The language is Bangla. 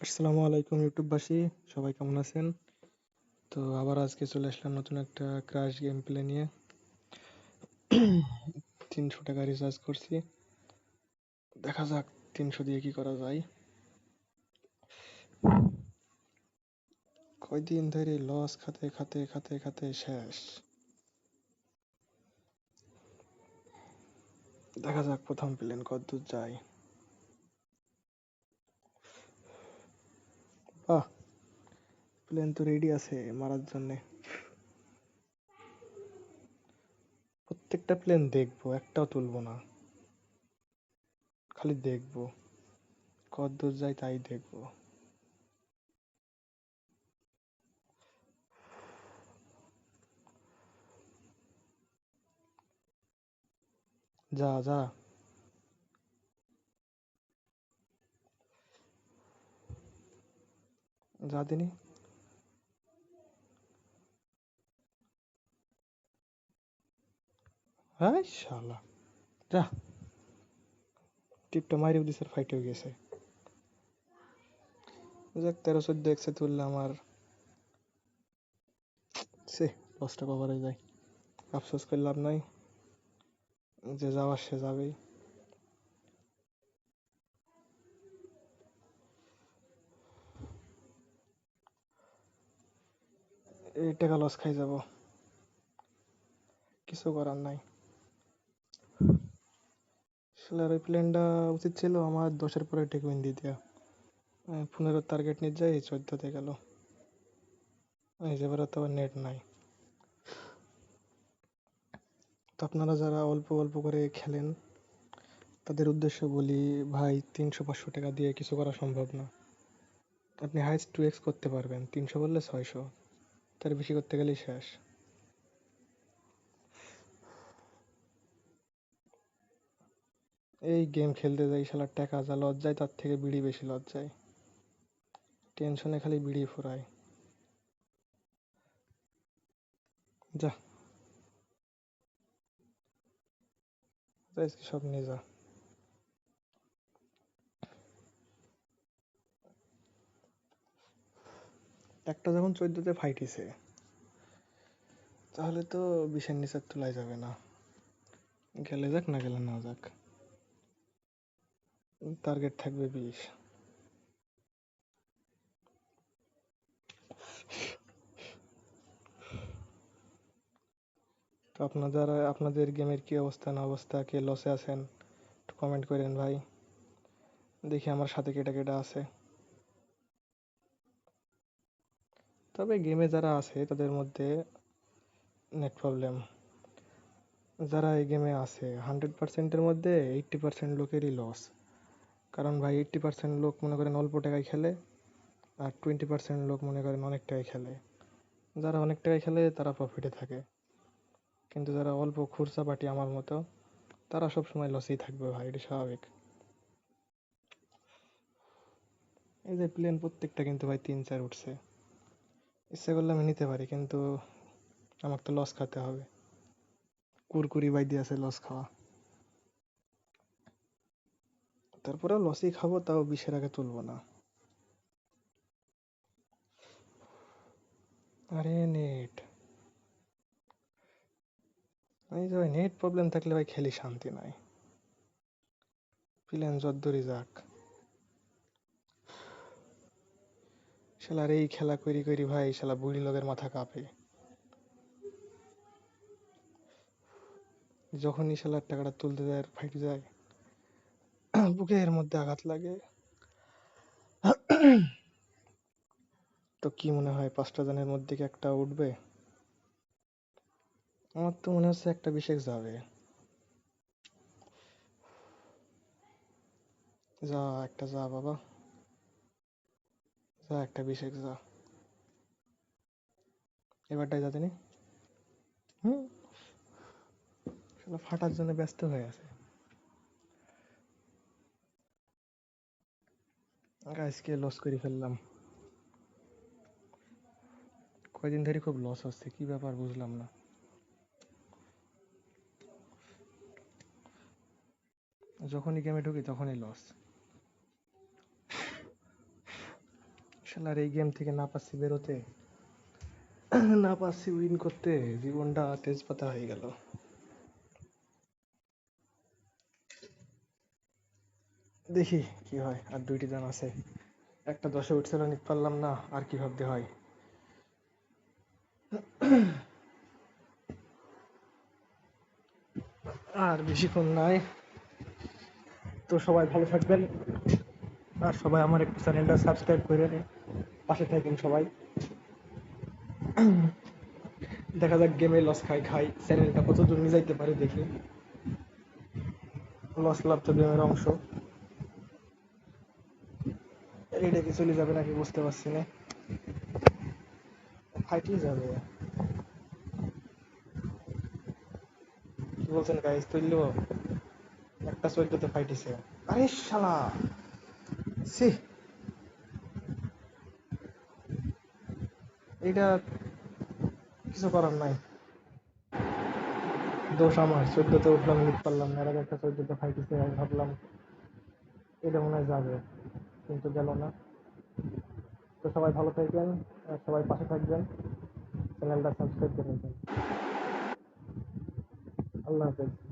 আসসালামু আলাইকুম, ইউটিউববাসী। সবাই কেমন আছেন? তো আবার আজকে চলে আসলাম নতুন একটা ক্রাশ গেম প্লে নিয়ে। তিনশো টাকা রিচার্জ করছি। দেখা যাক তিনশো দিয়ে কি করা যায়। কয়দিন ধরে লস খাতে খাতে খাতে খাতে শেষ। দেখা যাক প্রথম প্লেন কতদূর যায়। বাহ প্লেন তো রেডি আছে মারার জন্যে। প্রত্যেকটা প্লেন দেখব, একটাও তুলবো না। খালি দেখব। কত দূর যায় তাই দেখব। যা যা। যা দিনি হ্যাঁ শালা। যা। টিপটা মারি দিছে ফাইট গেছে। যাক তেরো চোদ্দ একসে তুললে আমার সে লসটা কভারে যায়। আফসোস করে লাভ নাই। যে যাওয়ার সে যাবেই। টাকা লস খাই যাব। কিছু করার নাই। আসলে আর ওই প্ল্যানটা উচিত ছিল আমার দশের পরে টেক উইন দিয়ে দেওয়া পনেরো টার্গেট নিয়ে যাই, চোদ্দতে গেল। এই যে তো আবার নেট নাই। তো আপনারা যারা অল্প অল্প করে খেলেন, তাদের উদ্দেশ্য বলি, ভাই, তিনশো পাঁচশো টাকা দিয়ে কিছু করা সম্ভব না। আপনি হাইস্ট টু এক্স করতে পারবেন। তিনশো বললে ছয়শো। তার বেশি করতে গেলেই শেষ। এই গেম খেলতে যাই শালার টাকা যা লজ্জায়, তার থেকে বিড়ি বেশি লজ্জায়। টেনশনে খালি বিড়ি ফুরায়। যা, আজকে সব নিয়ে যা। একটা যখন চোদ্দতে ফাইটিছে তাহলে তো বিশের নিচে তোলাই যাবে না। গেলে যাক, না গেলে না যাক। টার্গেট থাকবে বিশ। তো আপনাদের আপনাদের গেমের কি অবস্থা, না অবস্থা, কে লসে আছেন, একটু কমেন্ট করেন ভাই। দেখি আমার সাথে কেটা কেটা আছে। তবে গেমে যারা আছে, তাদের মধ্যে নেট প্রবলেম যারা এই গেমে আছে হান্ড্রেড পার্সেন্টের মধ্যে এইট্টি পার্সেন্ট লোকেরই লস কারণ ভাই এইট্টি পার্সেন্ট লোক মনে করেন অল্প টাকায় খেলে, আর টোয়েন্টি পার্সেন্ট লোক মনে করেন অনেক টাকায় খেলে। যারা অনেক টাকায় খেলে, তারা প্রফিটে থাকে। কিন্তু যারা অল্প খুরসা পাটি আমার মতো, তারা সব সময় লসেই থাকবে ভাই, এটা স্বাভাবিক। এই যে প্লেন প্রত্যেকটা কিন্তু ভাই তিন চার উঠছে। ইচ্ছা করলে আমি নিতে পারি, কিন্তু আমাকে তো লস খাতে হবে। কুরকুরি বাই দিয়ে আছে লস খাওয়া। তারপরে লসই খাব, তাও বিশের আগে তুলবো না। আরে নেট। এই যে ভাই, নেট প্রবলেম থাকলে ভাই খেলি শান্তি নাই। প্লেন যদ্দুরই যাক। শালার এই খেলা করি করি ভাই, শালা বুড়ি লোকের মাথা কাঁপে। যখনই শালার টাকাটা তুলতে যায় ফাইট যায় বুকের মধ্যে আঘাত লাগে। তো কি মনে হয়, পাঁচটা জনের মধ্যে কি একটা উঠবে? আমার তো মনে হচ্ছে একটা বিশেষ যাবে। যা, একটা যা বাবা। যা একটা বিশেষ যা এবারটাই যাতে নি হুম। ফাটার জন্য ব্যস্ত হয়ে আছে। আজকে লস করে ফেললাম? কয়দিন ধরে খুব লস হচ্ছে, কি ব্যাপার বুঝলাম না। যখনই গেমে ঢুকি তখনই লস শালার এই গেম থেকে না পাচ্ছি বেরোতে, না পাচ্ছি উইন করতে, জীবনটা তেজপাতা হয়ে গেল। দেখি কি হয়, আর দুইটি দান আছে। একটা দশে উঠছিল নিতে পারলাম না, আর কি ভাবতে হয়। আর বেশিক্ষণ নাই। তো সবাই ভালো থাকবেন। আর সবাই আমার একটু চ্যানেলটা সাবস্ক্রাইব করে নিন পাশে থাকেন সবাই। দেখা যাক গেমে লস খাই খাই। চ্যানেলটা কত দূর নিয়ে যাইতে পারে দেখি। লস লাভ তো গেমের অংশ। এটা কি চলে যাবে নাকি বুঝতে পারছি না। ফাইটই যাবে। কি বলছেন গাইস তুললো? একটা চোদ্দতে ফাইটিছে আরে শালা! সি। এটা কিছু করার নাই। দোষ আমার, চোদ্দতে উঠলাম পারলাম একটা চোদ্দতে ভাবলাম এটা মনে হয় যাবে, কিন্তু গেল না। তো সবাই ভালো থাকবেন সবাই পাশে থাকবেন, চ্যানেলটা সাবস্ক্রাইব করে আল্লাহ হাফেজ।